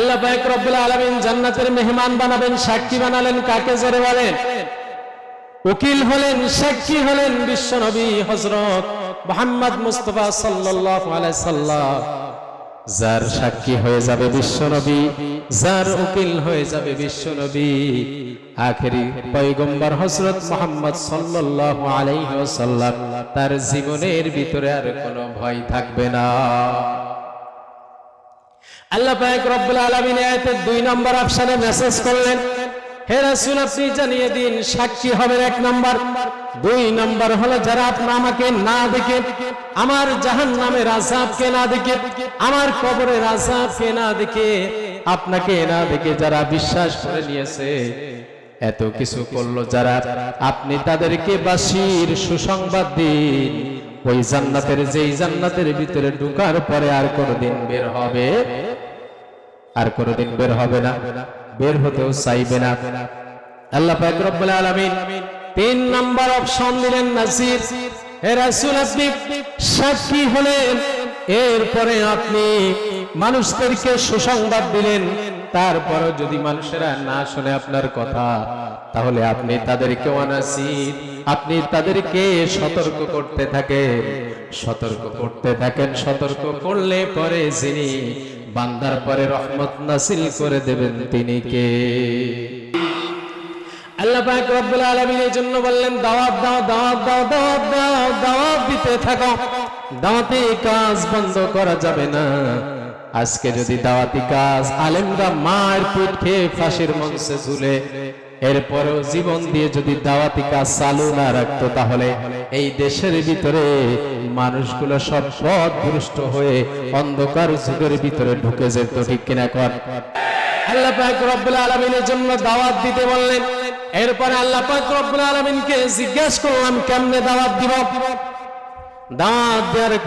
আল্লাহ পাক রব্বুল আলামিন জান্নাতের মেহমান বানাবেন, সাক্ষী বানালেন, কাকে জোরে বলেন? উকিল হলেন, সাক্ষী হলেন বিশ্বনবী হযরত মুহাম্মদ মুস্তাফা সাল্লাল্লাহু আলাইহি সাল্লাম। যার সাক্ষী হয়ে যাবে বিশ্বনবী, যার উকিল হয়ে যাবে বিশ্বনবী। আখেরি পয়গম্বর হযরত মুহাম্মদ সাল্লাল্লাহু আলাইহি ওয়াসাল্লাম, তার জীবনের ভিতরে আর কোনো ভয় থাকবে না। আল্লাহ পাক রব্বুল আলামিন আয়াতের দুই আমার কবরের আপনাকে না যারা বিশ্বাস করে নিয়েছে, এত কিছু করল যারা, আপনি তাদেরকে বাসির সুসংবাদ দিন। ওই জান্নাতের, যেই জান্নাতের ভিতরে ঢুকার পরে আর কোনোদিন বের হবে আর কোনোদিন বের হবে না। বের হতেও চাইবে না। আল্লাহ রব্বুল আলামিন তিন নাম্বার অপশন দিলেন নাসির। হে রাসূল, আপনি সাক্ষী হলেন। এরপরে আপনি মানুষদেরকে সুসংবাদ দিলেন। তারপরে যদি মানুষেরা না শুনে আপনার কথা, তাহলে আপনি তাদেরকে অনাসির। আপনি তাদেরকে সতর্ক করতে থাকেন। সতর্ক করতে থাকেন, সতর্ক করলে পরে যিনি বান্দার পরে রহমত নাসিল করে দেবেন তিনি কে? আল্লাহ পাক রব্বুল আলামিন এই জন্য বললেন, দাওয়াত দাও দাওয়াত দাও দাওয়াত দাও, দাওয়াত দিতে থাকো। দাওয়াতি কাজ বন্ধ করা যাবে না। আজকে যদি দাওয়াতি কাজ আলেমরা মার পিঠ খেয়ে ফাঁসির মঞ্চে ঝুলে এরপরেও জীবন দিয়ে যদি দাওয়াতি কাজ চালু না রাখতো তাহলে এই দেশের ভিতরে মানুষগুলো সব পথ ভ্রষ্ট হয়ে অন্ধকার যুগের ভিতরে ঢুকে যেত, ঠিক কিনা কর? আল্লাহ জন্য দাওয়াত দিতে বললেন। এরপরে আল্লাহ করলাম, কেমনে দাওয়াত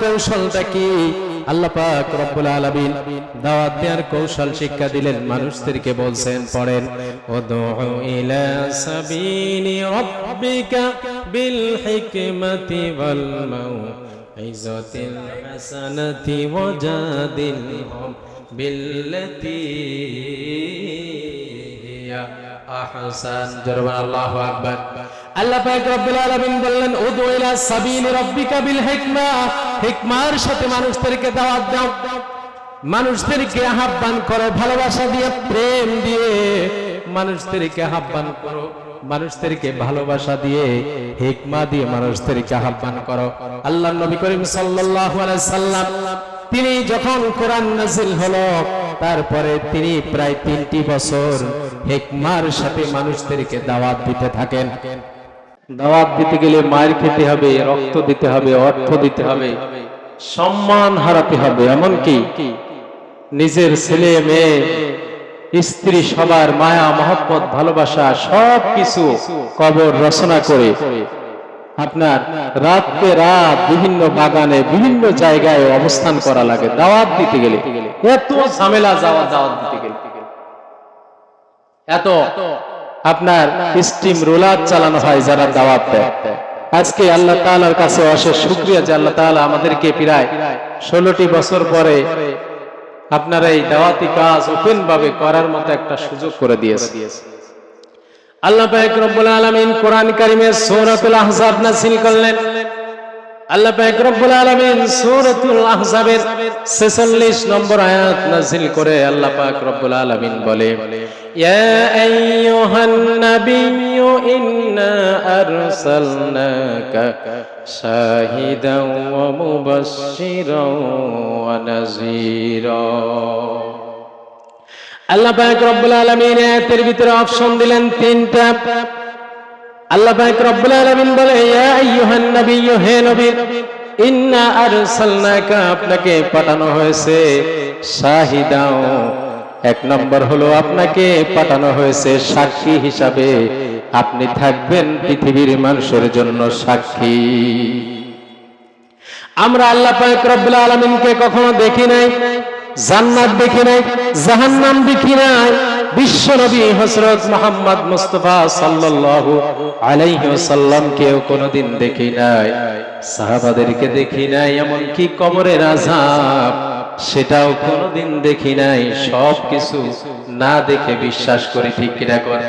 কৌশলটা কি? আল্লাহ রব্বুল দাওয়াত দেওয়ার কৌশল শিক্ষা দিলেন, মানুষদেরকে বলছেন, পড়েন আল্লাহু বললেন উদু ইলা সাবিলি রাব্বিকা বিল হিকমা। হিকমার সাথে মানুষদেরকে দাওয়াত দাও। মানুষদেরকে আহ্বান করো, ভালোবাসা দিয়ে, প্রেম দিয়ে। মানুষদেরকে আহ্বান করো, মানুষদেরকে ভালোবাসা দিয়ে, হিকমা দিয়ে মানুষদেরকে আহ্বান করো। আল্লাহ নবী করিম সাল্লাল্লাহু আলাইহি সাল্লাম, তিনি যখন কোরআন নাজিল হলো, তারপরে তিনি প্রায় তিনটি বছর হেকমার সাথে মানুষদেরকে দাওয়াত দিতে থাকেন। দাওয়াত দিতে গেলে মায়ের খেতে হবে, রক্ত দিতে হবে, অর্থ দিতে হবে, সম্মান হারাতে হবে। এমনকি নিজের ছেলে, মেয়ে, স্ত্রী, সবার মায়া, মহব্বত, ভালোবাসা সব কিছু কবর রচনা করে। আপনার রাতকে রাত বিভিন্ন বাগানে, বিভিন্ন জায়গায় অবস্থান করা লাগে। দাওয়াত দিতে গেলে এত ঝামেলা, যাওয়া, দাওয়াত দিতে গেলে। এত আপনার স্টিম রোলার চালানো হয় যারা দাওয়াত দেয়। আজকে আল্লাহ তাআলার কাছে অশেষ শুকরিয়া যে আল্লাহ তাআলা আমাদেরকে প্রায় ষোলোটি বছর পরে আপনার এই দাওয়াতি কাজ ওপেন ভাবে করার মতো একটা সুযোগ করে দিয়েছে। আল্লাহ রব্বুল কোরআন কারীমের সূরাতুল আহজাব নাযিল করলেন। আল্লাহ পাক রব্বুল আলামিন সূরাতুল আহজাবের 46 নম্বর আয়াত নাযিল করে আল্লাহ পাক রব্বুল বলে নাবিয়্যু ইন্না আরসালনাকা শাহিদাও ওয়া মুবাশশিরাও ওয়া নাযীরা আল্লাহ পাক রব্বুল আলামিন আয়াতের ভিতরে অপশন দিলেন তিনটা। আল্লাহ পাক রব্বুল আলামিন বলে, ইয়া আইয়ুহান নাবিয়্যু হে নবী, ইন্না আরসালনাকা, আপনাকে পাঠানো হয়েছে, শাহিদাও এক নম্বর হলো আপনাকে পাঠানো হয়েছে সাক্ষী হিসাবে। আপনি থাকবেন পৃথিবীর মানুষের জন্য সাক্ষী। আমরা আল্লাহ পাক রব্বুল আলমিনকে কখনো দেখি নাই, জান্নাত দেখি নাই, জাহান্নাম দেখি নাই। বিশ্ব নবী হযরত মুহাম্মদ মুস্তাফা ওয়াসাল্লাম কেউ কোনোদিন দেখি নাই। সাহাবাদেরকে দেখি নাই এমন কি কবরের আযাব সেটাও কোনোদিন দেখি নাই। সব কিছু না দেখে বিশ্বাস করি ঠিক কিনা করে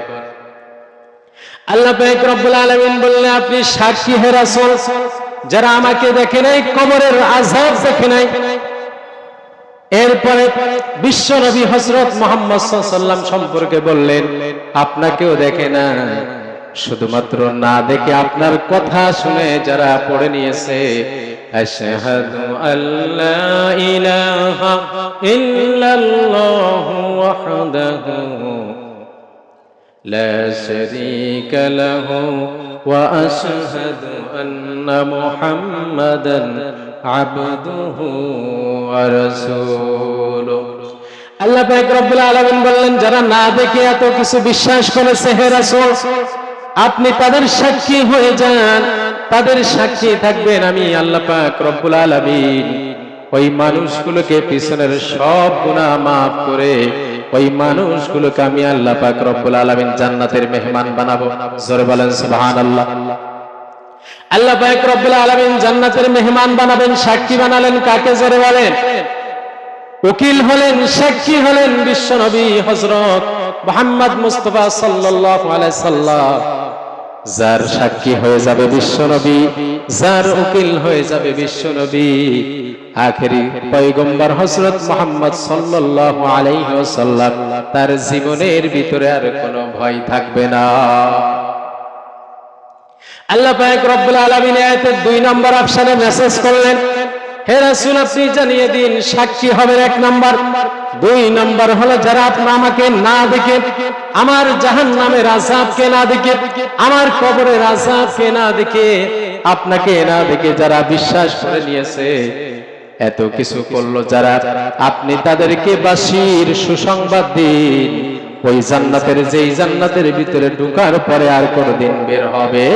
আল্লাহ পাক রব্বুল আলামিন বললেন, আপনি সাক্ষী হে রাসূল, যারা আমাকে দেখে নাই, কবরের আযাব দেখে নাই। এরপরে বিশ্ব নবী হজরত মোহাম্মদ সাল্লাম সম্পর্কে বললেন, আপনাকেও দেখে না শুধুমাত্র না দেখে আপনার কথা শুনে যারা পড়ে নিয়েছে, আশহাদু আল্লা ইলাহা ইল্লাল্লাহু ওয়াহদাহু لا شريك له واشهد ان محمدا عبده ورسوله আল্লাহ পাক রব্বুল আলামিন বললেন যারা না দেখে এত কিছু বিশ্বাস করেছে হে রাসূল আপনি তাদের সাক্ষী হয়ে যান তাদের সাক্ষী থাকবেন আমি আল্লাহ পাক রব্বুল আলামিন ওই মানুষগুলোকে পিছনের সব গুনাহ মাফ করে ওই মানুষগুলোকে আমি আল্লাহ পাক রব্বুল আলামিন জান্নাতের মেহমান বানাবো। জোরে বলেন, সুবহানাল্লাহ। আল্লাহ পাক রব্বুল আলামিন জান্নাতের মেহমান বানাবেন, সাক্ষী বানালেন, কাকে জোরে বলেন? উকিল হলেন, সাক্ষী হলেন বিশ্ব নবী হযরত মুহাম্মদ মুস্তাফা সাল্লাল্লাহু আলাইহি সাল্লাম। যার সাক্ষী হয়ে যাবে বিশ্ব নবী, যার উকিল হয়ে যাবে বিশ্ব নবী। আখেরি পয়গম্বর হজরত মোহাম্মদ সাল্লাল্লাহু আলাইহি ওয়াসাল্লাম, তার জীবনের ভিতরে আর কোনো ভয় থাকবে না। আল্লাহ পাক রব্বুল আলামিন আয়াতের দুই নম্বর অপশনে মেসেজ করলেন হে আপনি জানিয়ে দিন, সাক্ষী এক দুই হলো যারা আপনি আমাকে না দেখে, আমার জাহান্নামের আযাবকে না দেখে, আমার কবরের না দেখে, আপনাকে না দেখে যারা বিশ্বাস করে নিয়েছে, এত কিছু করল যারা, আপনি তাদেরকে বাসির সুসংবাদ দিন। ওই জান্নাতের যেই জান্নাতের ভিতরে ঢুকার পরে আর কোনোদিন বের হবে,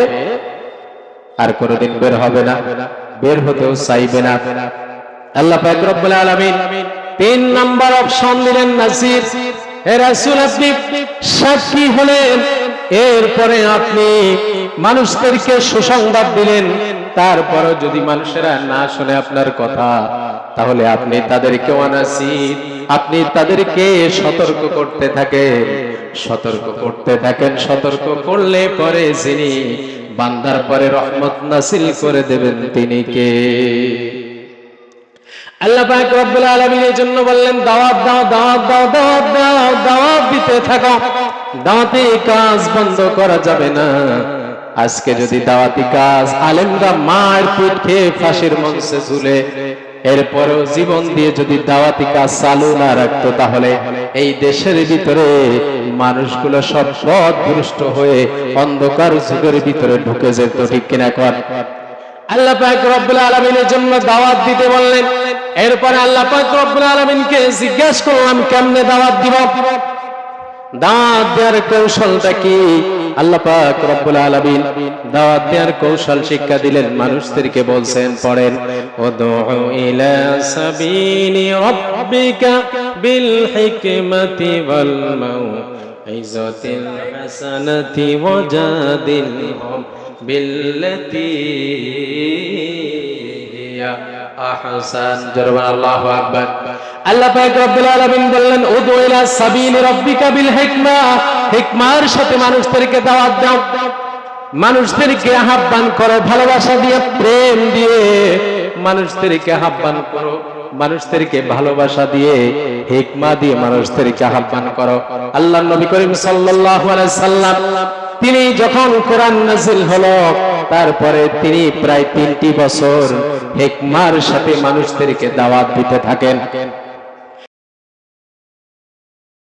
আর কোনোদিন বের হবে না। বের হতেও চাইবে না। আল্লাহ পাক রব্বুল আলামিন তিন নাম্বার অপশন দিলেন নাসির। হে রাসূল আপনি সাক্ষী হলেন, এরপরে আপনি মানুষদেরকে সুসংবাদ দিলেন, তারপরও যদি মানুষেরা না শুনে আপনার কথা, তাহলে আপনি তাদেরকে অনাসির আপনি তাদেরকে সতর্ক করতে থাকেন। সতর্ক করতে থাকেন, সতর্ক করলে পরে যিনি বান্দার পরে রহমত নাসিল করে দেবেন তিনি কে? আল্লাহ পাক রব্বুল আলামিন জন্য বললেন, দাওয়াত দাও দাওয়াত দাও দাওয়াত দাও, দাওয়াত দিতে থাকো। দাওয়াতি কাজ বন্ধ করা যাবে না। আজকে যদি দাওয়াতি কাজ আলেমরা মার পিট খেয়ে ফাঁসির মঞ্চে ঝুলে এরপরেও জীবন দিয়ে যদি দাওয়াতি কাজ চালু না রাখতো তাহলে এই দেশের ভিতরে মানুষগুলো সব সৎ ভ্রষ্ট হয়ে অন্ধকার যুগের ভিতরে ঢুকে যেত, ঠিক কিনা কর আল্লাহ পাক রব্বুল আলামিনের জন্য দাওয়াত দিতে বললেন। এরপরে আল্লাহ পাক রব্বুল আলামিনকে জিজ্ঞাসা করলাম, কেমনে দাওয়াত দিব? দাওয়াত দেওয়ার কৌশলটা কি? আল্লাহ পাক রব্বুল আলামিন দাওয়াত দেওয়ার কৌশল শিক্ষা দিলেন, মানুষদেরকে বলছেন, পড়েন, উদউ ইলা সাবিলি রাব্বিকা বিল ওয়াল হাসানাতি বিল্লাতি আহসান জরবান আল্লাহু আকবার। আল্লাহ পাক রব্বুল আলামিন বললেন, উদু ইলা সাবিল বিল হিকমা। হিকমার সাথে মানুষদেরকে দাওয়াত দাও। মানুষদেরকে আহ্বান করো, ভালোবাসা দিয়ে, প্রেম দিয়ে। মানুষদেরকে আহ্বান করো, মানুষদেরকে ভালোবাসা দিয়ে, হিকমা দিয়ে মানুষদেরকে আহ্বান করো। আল্লাহ নবী করিম সাল্লাল্লাহু আলাইহি সাল্লাম তিনি যখন কোরআন নাজিল হলো, তারপরে তিনি প্রায় তিনটি বছর হেকমার সাথে মানুষদেরকে দাওয়াত দিতে থাকেন।